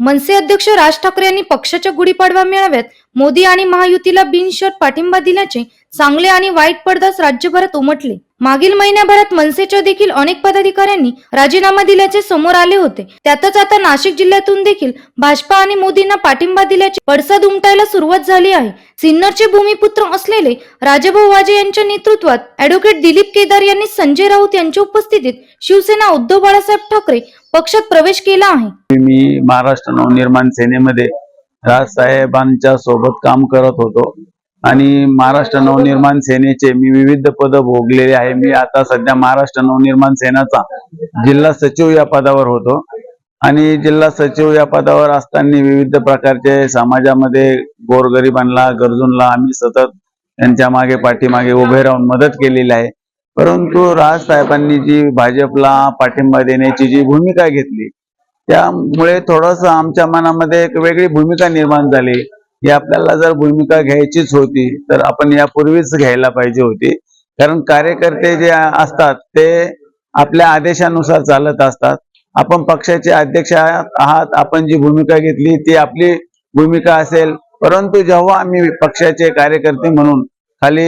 मनसे अध्यक्ष राज ठाकरे यांनी पक्षाच्या गुढीपाडवा मेळाव्यात मोदी आणि महायुतीला बिनशर्त पाठिंबा दिल्याचे चांगले आणि वाईट पडदास राज्यभरात उमटले. मागील महिन्याभरात मनसेच्या देखील अनेक पदाधिकाऱ्यांनी राजीनामा दिल्याचे समोर आले होते. त्यातच आता नाशिक जिल्ह्यातून देखील भाजपा आणि मोदींना पाठिंबा दिल्याचे पडसाद उमटायला सुरुवात झाली आहे. सिन्नरचे भूमिपुत्र असलेले राजाभाऊ वाजे यांच्या नेतृत्वात अॅडव्होकेट दिलीप केदार यांनी संजय राऊत यांच्या उपस्थितीत शिवसेना उद्धव बाळासाहेब ठाकरे पक्षात प्रवेश केला आहे. मी महाराष्ट्र नवनिर्माण सेनेमध्ये राजसाहेबांच्या सोबत काम करत होतो. आणि महाराष्ट्र नवनिर्माण सेनेचे मी विविध पद भोगलेले आहे. मी आता सध्या महाराष्ट्र नवनिर्माण सेनाचा जिल्हा सचिव या पदावर होतो. आणि जिल्हा सचिव या पदावर असताना विविध प्रकारचे समाजामध्ये गोरगरिबांना गरजूंना आम्ही सतत त्यांच्या मागे पाठीमागे उभे राहून मदत केलेली आहे. परंतु राजसाहेबांनी जी भाजपला पाठिंबा देण्याची जी भूमिका घेतली त्यामुळे थोडस आमच्या मनामध्ये एक वेगळी भूमिका निर्माण झाली. ही आपल्याला जर भूमिका घ्यायचीच होती तर आपण यापूर्वीच घ्यायला पाहिजे होती. कारण कार्यकर्ते जे असतात ते आपल्या आदेशानुसार चालत असतात. आपण पक्षाचे अध्यक्ष आहात आपण जी भूमिका घेतली ती आपली भूमिका असेल. परंतु जेव्हा आम्ही पक्षाचे कार्यकर्ते म्हणून खाली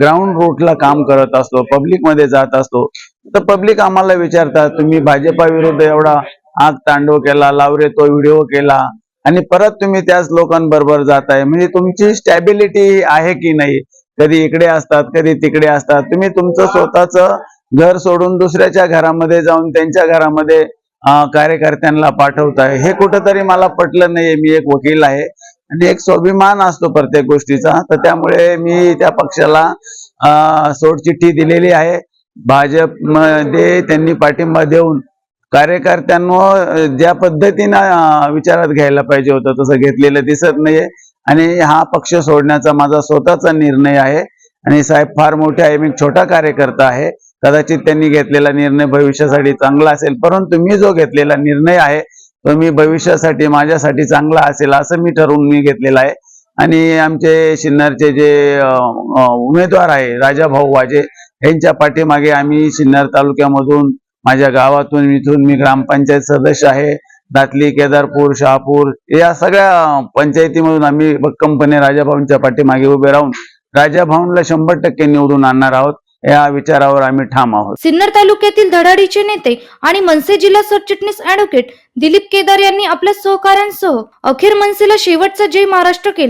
ग्राउंड रूटला काम करत असतो पब्लिकमध्ये जात असतो तर पब्लिक आम्हाला विचारतात तुम्ही भाजपा विरुद्ध एवढा आग तांडव केला लावरे तो व्हिडिओ केला आणि परत तुम्ही त्याच लोकांबरोबर जाताय. म्हणजे तुमची स्टॅबिलिटी आहे की नाही? कधी इकडे असतात कधी तिकडे असतात. तुम्ही तुमचं स्वतःच घर सोडून दुसऱ्याच्या घरामध्ये जाऊन त्यांच्या घरामध्ये कार्यकर्त्यांना पाठवताय. हे कुठंतरी मला पटलं नाहीये. मी एक वकील आहे आणि एक स्वाभिमान असतो प्रत्येक गोष्टीचा. तर त्यामुळे मी त्या पक्षाला अं, सोडचिठ्ठी दिलेली आहे. भाजपमध्ये त्यांनी पाठिंबा देऊन कार्यकर्त्यांवर ज्या पद्धतीनं विचारात घ्यायला पाहिजे होतं तसं घेतलेलं दिसत नाहीये. आणि हा पक्ष सोडण्याचा माझा स्वतःचा निर्णय आहे. आणि साहेब फार मोठे आहे. मी छोटा कार्यकर्ता आहे. कदाचित त्यांनी घेतलेला निर्णय भविष्यासाठी चांगला असेल. परंतु मी जो घेतलेला निर्णय आहे तो मी भविष्यासाठी माझ्यासाठी चांगला असेल असं मी ठरवून मी घेतलेला आहे. आणि आमचे सिन्नरचे जे उमेदवार आहे राजा भाऊ वाजे यांच्या पाठीमागे आम्ही सिन्नर तालुक्यामधून माझ्या गावातून इथून मी ग्रामपंचायत सदस्य आहे. दातली केदारपूर शहापूर या सगळ्या पंचायतीमधून आम्ही भक्कमपणे राजाभाऊंच्या पाठीमागे उभे राहून राजाभाऊंला शंभर टक्के निवडून आणणार आहोत या विचारावर आम्ही ठाम आहोत. सिन्नर तालुक्यातील धडाडीचे नेते आणि मनसे जिल्हा सरचिटणीस अॅडव्होकेट दिलीप केदार यांनी आपल्या सहकाऱ्यांसह अखेर मनसेला शेवटचा जय महाराष्ट्र केला.